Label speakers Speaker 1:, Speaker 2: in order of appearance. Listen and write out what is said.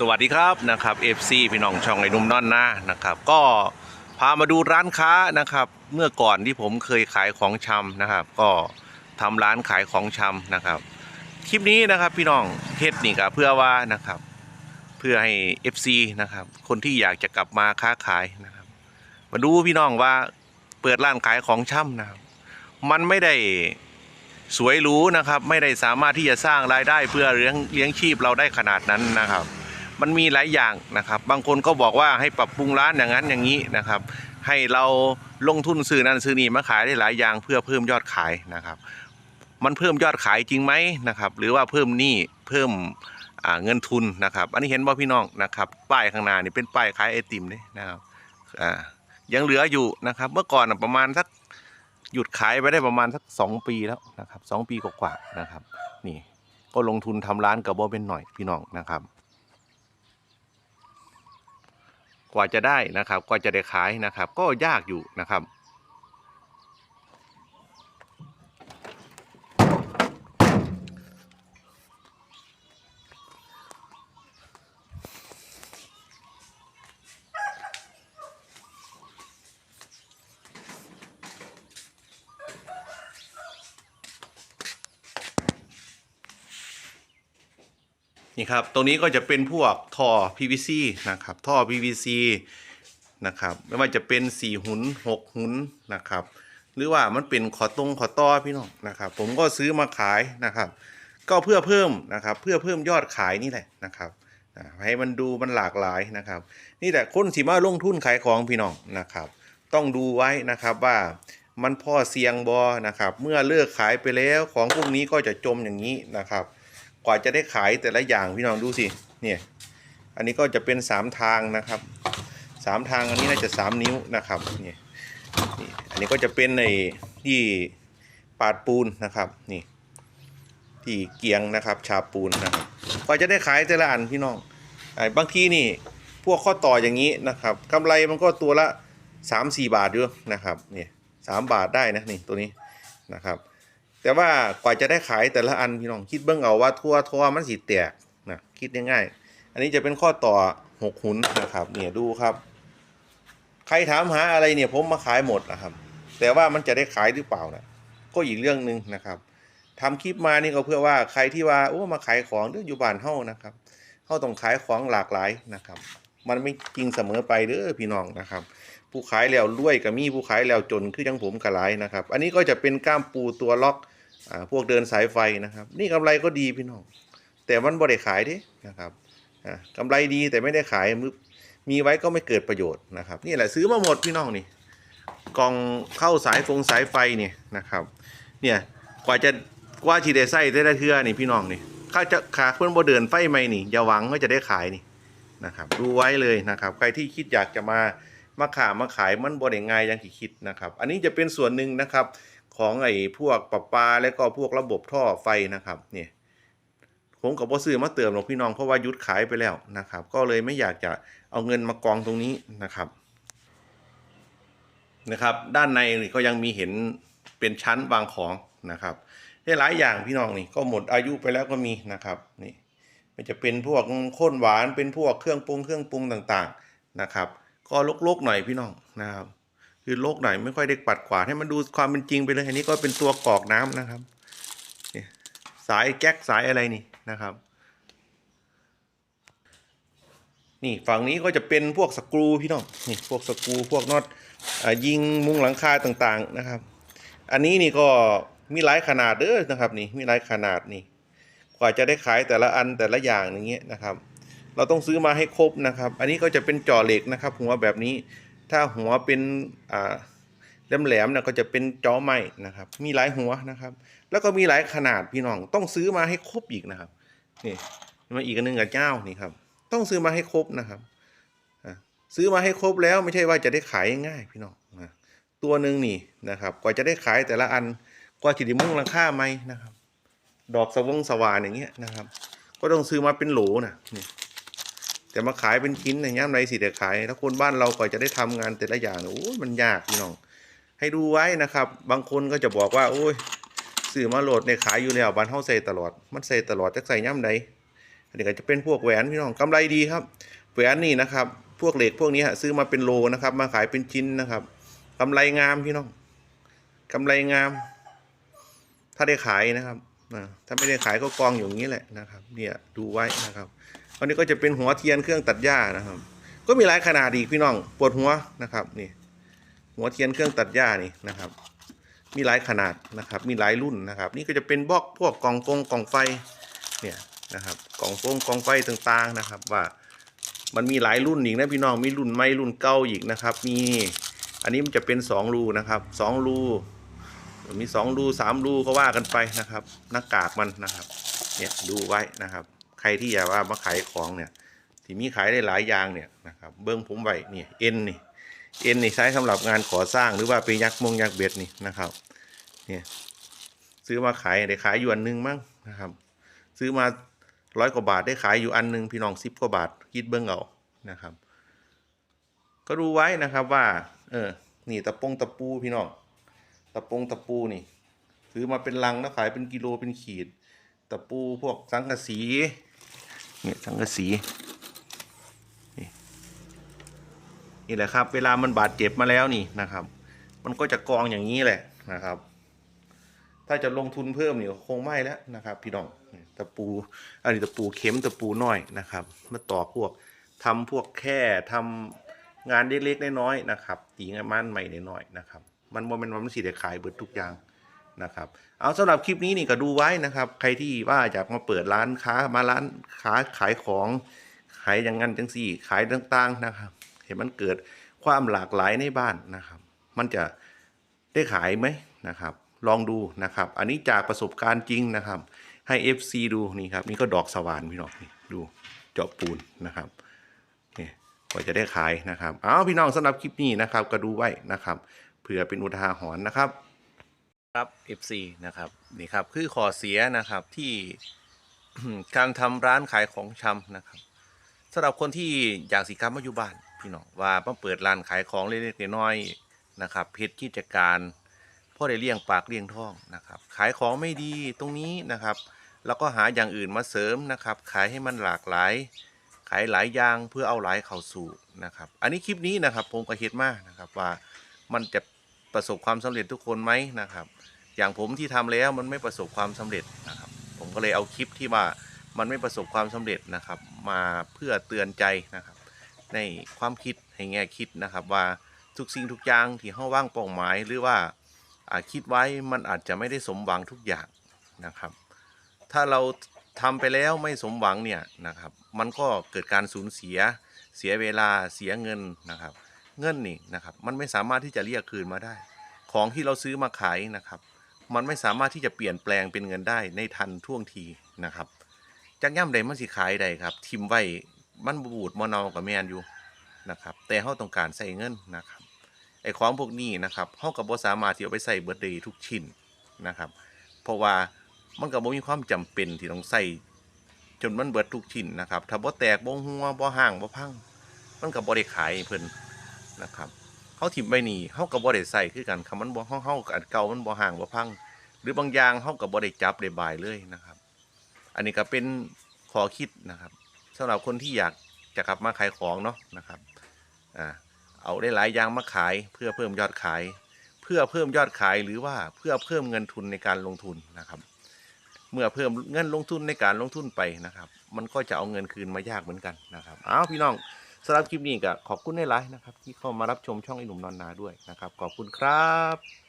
Speaker 1: สวัสดีครับนะครับ FC พี่น้องช่องไอ้นุ่มนอนนะนะครับ ก็พามาดูร้านค้านะครับ เมื่อก่อนที่ผมเคยขายของชำนะครับ ก็ทำร้านขายของชำนะครับ คลิปนี้นะครับพี่น้องเฮ็ดนี่ก็เพื่อว่านะครับ เพื่อให้ FC นะครับ คนที่อยากจะกลับมาค้าขายนะครับ มาดูพี่น้องว่าเปิดร้านขายของชำนะครับ มันไม่ได้สวยหรูนะครับ ไม่ได้สามารถที่จะสร้างรายได้เพื่อเลี้ยงเลี้ยงชีพเราได้ขนาดนั้นนะครับ มันมีหลายอย่างนะครับ บางคนก็บอกว่าให้ปรับปรุงร้านอย่างนั้นอย่างนี้นะครับ ให้เราลงทุนซื้อนั่นซื้อนี่มาขายได้หลายอย่างเพื่อเพิ่มยอดขายนะครับ มันเพิ่มยอดขายจริงไหมนะครับ หรือว่าเพิ่มหนี้เพิ่มเงินทุนนะครับ อันนี้เห็นว่าพี่น้องนะครับ ป้ายข้างหน้านี่เป็นป้ายขายไอติมนี่นะครับยังเหลืออยู่นะครับ เมื่อก่อนประมาณสักหยุดขายไปได้ประมาณสักสองปีแล้วนะครับสองปีกว่าๆนะครับ นี่ก็ลงทุนทำร้านกับบ่เป็นหน่อยพี่น้องนะครับ กว่าจะได้นะครับกว่าจะได้ขายนะครับ ก็ยากอยู่นะครับ นี่ครับ ตรงนี้ก็จะเป็นพวกท่อ PVC นะครับ ท่อ PVC นะครับ ไม่ว่าจะเป็น 4 หุน6 หุนนะครับ หรือว่ามันเป็นขอตรงขอต่อพี่น้องนะครับ ผมก็ซื้อมาขายนะครับ ก็เพื่อเพิ่มนะครับ เพื่อเพิ่มยอดขายนี่แหละนะครับให้มันดูมันหลากหลายนะครับ นี่แหละคนสิมาลงทุนขายของพี่น้องนะครับ ต้องดูไว้นะครับว่ามันพ่อเสียงบอนะครับ เมื่อเลิกขายไปแล้วของพวกนี้ก็จะจมอย่างนี้นะครับ กว่าจะได้ขายแต่ละอย่างพี่น้องดูสิเนี่ยอันนี้ก็จะเป็นสามทางนะครับสามทางอันนี้น่าจะสามนิ้วนะครับนี่นี่อันนี้ก็จะเป็นในที่ปาดปูนนะครับนี่ที่เกียงนะครับ ชาปูนนะครับกว่าจะได้ขายแต่ละอันพี่น้องไอ้บางทีนี่พวกข้อต่ออย่างนี้นะครับกำไรมันก็ตัวละสามสี่บาทด้วยนะครับนี่สามบาทได้นะนี่ตัวนี้นะครับ แต่ว่ากว่าจะได้ขายแต่ละอันพี่น้องคิดเบิ่งเอาว่าทั่วทั่วมันสิแตกนะคิดง่ายๆอันนี้จะเป็นข้อต่อหกหุนนะครับเนี่ยดูครับ ใครถามหาอะไรเนี่ยผมมาขายหมดนะครับ แต่ว่ามันจะได้ขายหรือเปล่านะก็อีกเรื่องหนึ่งนะครับทำคลิปมานี่ก็เพื่อว่าใครที่ว่าโอ้มาขายของเด้ออยู่บ้านเฮานะครับเฮาต้องขายของหลากหลายนะครับ มันไม่จริงเสมอไปเด้อพี่น้องนะครับ ผู้ขายแล้วรวยก็มีผู้ขายแล้วจนคือยังผมกระไรนะครับ อันนี้ก็จะเป็นก้ามปูตัวล็อก อ่าพวกเดินสายไฟนะครับ นี่กำไรก็ดีพี่น้อง แต่มันบ่ได้ขายดินะครับอ่ากำไรดีแต่ไม่ได้ขายมึมีไว้ก็ไม่เกิดประโยชน์นะครับ นี่แหละซื้อมาหมดพี่น้องนี่กองเข้าสายฟงสายไฟเนี่ยนะครับ เนี่ยกว่าจะกว่าที่ได้ใส่ได้เทื่อนี่พี่น้องนี่ข้าจะขาเพื่อนบ่เดินไฟไหมนี่อย่าหวังว่าจะได้ขายนี่นะครับ ดูไว้เลยนะครับ ใครที่คิดอยากจะมามาขามาขายมันบ่ได้ง่ายอย่างที่คิดนะครับ อันนี้จะเป็นส่วนหนึ่งนะครับ ของไอ้พวกประปาและก็พวกระบบท่อไฟนะครับนี่ผมกับพ่ซื้อมาเติมหรอกพี่น้องเพราะว่ายุดขายไปแล้วนะครับ ก็เลยไม่อยากจะเอาเงินมากองตรงนี้นะครับนะครับ ด้านในก็ยังมีเห็นเป็นชั้นวางของนะครับได้หลายอย่างพี่น้องนี่ก็หมดอายุไปแล้วก็มีนะครับนี่มันจะเป็นพวกข้นหวานเป็นพวกเครื่องปรุงเครื่องปรุงต่างๆนะครับ ก็ลกๆหน่อยพี่น้องนะครับ คือโลกหน่อยไม่ค่อยได้ปัดขวาดให้มันดูความเป็นจริงไปเลยอันนี้ก็เป็นตัวกรอกน้ำนะครับเนี่ยสายแก๊กสายอะไรนี่นะครับ นี่ฝั่งนี้ก็จะเป็นพวกสกรูพี่น้องนี่พวกสกรูพวกน็อตอยิงมุงหลังคาต่างๆนะครับ อันนี้นี่ก็มีหลายขนาดเด้อนะครับนี่มีหลายขนาดนี่กว่าจะได้ขายแต่ละอันแต่ละอย่างอย่างเงี้ยนะครับ เราต้องซื้อมาให้ครบนะครับ อันนี้ก็จะเป็นจ่อเหล็กนะครับหัวแบบนี้ ถ้าหัวเป็นอ่าแหลมๆเนี่ยก็จะเป็นจอไม้นะครับ มีหลายหัวนะครับ แล้วก็มีหลายขนาดพี่น้องต้องซื้อมาให้ครบอีกนะครับนี่มาอีกนหนึงกับเจ้านี่ครับ ต้องซื้อมาให้ครบนะครับซื้อมาให้ครบแล้วไม่ใช่ว่าจะได้ขายง่ายพี่น้องนะตัวหนึ่งนี่นะครับ กว่าจะได้ขายแต่ละอันกว่าจะได้มุ่งราคาไหมนะครับ ดอกสวงสว่านอย่างเงี้ยนะครับ ก็ต้องซื้อมาเป็นโหลนะนี่ แต่มาขายเป็นชิ้นอย่างเงี้ยไรสิเดี๋ยวขาย ถ้าคนบ้านเราก็จะได้ทำงานแต่ละอย่างนะโอ้ยมันยากพี่น้อง ให้ดูไว้นะครับ บางคนก็จะบอกว่า โอ้ยซื้อมาโหลดในขายอยู่แล้วบ้านเฮาใส่ตลอด มันใส่ตลอดจักใส่ย่ำใดอันนี้ก็จะเป็นพวกแหวนพี่น้องกำไรดีครับ แหวนนี่นะครับ พวกเหล็กพวกนี้ฮะซื้อมาเป็นโลนะครับ มาขายเป็นชิ้นนะครับกำไรงามพี่น้องกำไรงาม ถ้าได้ขายนะครับถ้าไม่ได้ขายก็กองอยู่อย่างนี้แหละนะครับ เนี่ยดูไว้นะครับ อันนี้ก็จะเป็นหัวเทียนเครื่องตัดหญ้านะครับ ก็มีหลายขนาดอีกพี่น้องปวดหัวนะครับนี่หัวเทียนเครื่องตัดหญ้านี่นะครับ มีหลายขนาดนะครับ มีหลายรุ่นนะครับ นี่ก็จะเป็นบล็อกพวกกล่องฟงกล่องไฟเนี่ยนะครับกล่องฟงกล่องไฟต่างๆนะครับ ว่ามันมีหลายรุ่นอีกนะพี่น้องมีรุ่นไม่รุ่นเก่าอีกนะครับมีอันนี้มันจะเป็นสองรูนะครับสองรูมีสองรูสามรูก็ว่ากันไปนะครับ หน้ากากมันนะครับ เนี่ยดูไว้นะครับ รที่อยากว่ามาขายของเนี่ยที่มีขายได้หลายอย่างเนี่ยนะครับเบิ้องผมไว้นี่เอ็นนี่เอ็นนี่ใช้สำหรับงานก่อสร้างหรือว่าไปยักมงยักเบ็ดนี่นะครับเนี่ยซื้อมาขายได้ขายอยู่อันหนึงมั้งนะครับ ซื้อมาร้อยกว่าบาทได้ขายอยู่อันหนึงพี่น้องสิบกว่าบาทคิดเบิ้องเอานะครับ ก็ดูไว้นะครับว่า เออนี่ตะปงตะปูพี่น้องตะปงตะปูนี่ซื้อมาเป็นลังแล้วขายเป็นกิโลเป็นขีด ตะปูพวกสังกะสี เนี่ยสังกะสีนี่แหละครับ เวลามันบาดเจ็บมาแล้วนี่นะครับ มันก็จะกองอย่างนี้แหละนะครับ ถ้าจะลงทุนเพิ่มเนี่ก็คงไม่แล้วนะครับ พี่น้องตะปูอันนี้ตะปูเข็มตะปูน้อยนะครับมาต่อพวกทำพวกแค่ทำงานเล็กๆน้อยๆนะครับตีงานมันใหม่น้อยๆนะครับ มันโมเมนต์มันสีได้ขายเบิดทุกอย่าง นะครับ เอาสำหรับคลิปนี้นี่ก็ดูไว้นะครับ ใครที่ว่าอยากมาเปิดร้านค้ามาร้านค้าขายของขายอย่างนั้นจังสี่ ขายต่างๆนะครับ เห็นมันเกิดความหลากหลายในบ้านนะครับ มันจะได้ขายไหมนะครับ ลองดูนะครับ อันนี้จากประสบการณ์จริงนะครับ ให้ FC ดูนี่ครับ นี่ก็ดอกสว่านพี่น้องนี่ดูเจาะปูนนะครับนี่กว่าจะได้ขายนะครับ เอาพี่น้องสำหรับคลิปนี้นะครับ ก็ดูไว้นะครับเผื่อเป็นอุทาหรณ์นะครับ ครับ FC นะครับนี่ครับคือขอเสียนะครับที่การทำร้านขายของชำนะครับสำหรับคนที่อยากสิกรรมมาอยู่บ้านพี่น้องว่ามาเปิดร้านขายของเล็กๆน้อยๆนะครับเพจกิจการพ่อได้เลี้ยงปากเลี้ยงท้องนะครับ ขายของไม่ดีตรงนี้นะครับ แล้วก็หาอย่างอื่นมาเสริมนะครับ ขายให้มันหลากหลาย ขายหลายอย่างเพื่อเอาหลายเข้าสู่นะครับ อันนี้คลิปนี้นะครับผมก็เฮ็ดมากนะครับว่ามันจะ ประสบความสำเร็จทุกคนไหมนะครับ อย่างผมที่ทำแล้วมันไม่ประสบความสำเร็จนะครับ ผมก็เลยเอาคลิปที่ว่ามันไม่ประสบความสำเร็จนะครับ มาเพื่อเตือนใจนะครับ ในความคิดให้แง่คิดนะครับว่าทุกสิ่งทุกอย่างที่เฮาว่างเป้าหมายหรือว่าอ่าคิดไว้มันอาจจะไม่ได้สมหวังทุกอย่างนะครับ ถ้าเราทำไปแล้วไม่สมหวังเนี่ยนะครับ มันก็เกิดการสูญเสียเสียเวลาเสียเงินนะครับ เงินนี่นะครับมันไม่สามารถที่จะเรียกคืนมาได้ ของที่เราซื้อมาขายนะครับ มันไม่สามารถที่จะเปลี่ยนแปลงเป็นเงินได้ในทันท่วงทีนะครับจักย่ำใดมันสิขายใดครับทิมไว้มันบูดมอนากับแมนอยู่นะครับแต่เขาต้องการใส่เงินนะครับไอ้ของพวกนี้นะครับเขากับบ่สามารถที่เอาไปใส่เบิร์ดเดย์ทุกชิ้นนะครับ เพราะว่ามันก็บ่มีความจำเป็นที่ต้องใส่จนมันเบิดทุกชิ้นนะครับถ้าบ่แตกบ่หัวบ่ห่างบ่พัง มันก็บ่ได้ขายเพิ่น นะครับเขาถิ่มไปนี่เขาก็บ่ได้ใส่คือกันคำมันบ่เฮาเฮาอันเก่ามันบ่ห่างบ่พัง หรือบางอย่างเขาก็บ่ได้จับได้บายเลยนะครับ อันนี้ก็เป็นข้อคิดนะครับสำหรับคนที่อยากจะกลับมาขายของเนาะนะครับอ่าเอาได้หลายอย่างมาขายเพื่อเพิ่มยอดขาย เพื่อเพิ่มยอดขายหรือว่าเพื่อเพิ่มเงินทุนในการลงทุนนะครับ เมื่อเพิ่มเงินลงทุนในการลงทุนไปนะครับ มันก็จะเอาเงินคืนมายากเหมือนกันนะครับอ้าวพี่น้อง สำหรับคลิปนี้ก็ขอบคุณในไลน์นะครับ ที่เข้ามารับชมช่องไอหนุ่มนอนนาด้วยนะครับ ขอบคุณครับ